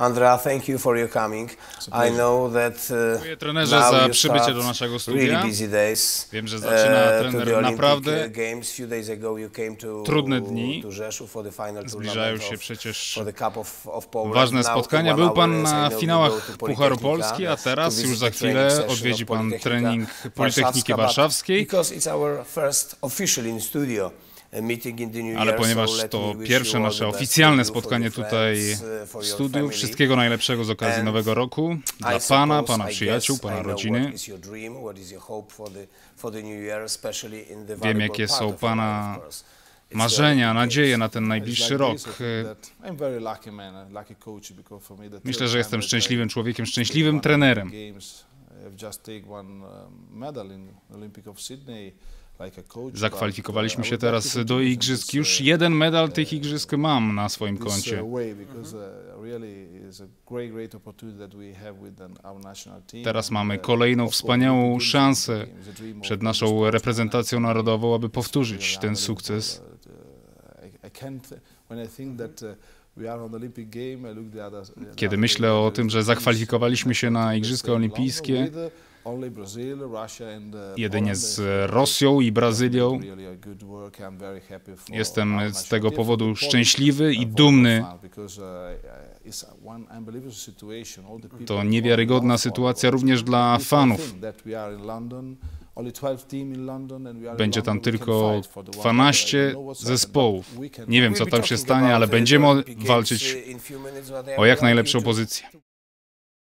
Andrea, thank you for your coming. I know that uh, Dziękuję trenerze now za you przybycie start do naszego really studia. busy days. Wiem, że zaczyna uh, trener naprawdę uh, Games. Few days ago you came to, trudne dni. to Rzeszów for the final Zbliżają tournament się of- przecież for the Cup of, of Poland. ważne Now, spotkania. Był pan na finałach Pucharu Polski, a teraz już the za chwilę odwiedzi pan trening Politechniki Warszawskiej. Because it's our first official in studio. Ale ponieważ to pierwsze nasze oficjalne spotkanie tutaj w studiu, wszystkiego najlepszego z okazji Nowego Roku dla pana, pana przyjaciół, pana rodziny. Wiem, jakie są pana marzenia, nadzieje na ten najbliższy rok. Myślę, że jestem szczęśliwym człowiekiem, szczęśliwym trenerem. Zakwalifikowaliśmy się teraz do igrzysk. Już jeden medal tych igrzysk mam na swoim koncie. Teraz mamy kolejną wspaniałą szansę przed naszą reprezentacją narodową, aby powtórzyć ten sukces. Kiedy myślę o tym, że zakwalifikowaliśmy się na Igrzyska Olimpijskie, jedynie z Rosją i Brazylią, jestem z tego powodu szczęśliwy i dumny. To niewiarygodna sytuacja również dla fanów. Będzie tam tylko 12 zespołów. Nie wiem, co tam się stanie, ale będziemy walczyć o jak najlepszą pozycję.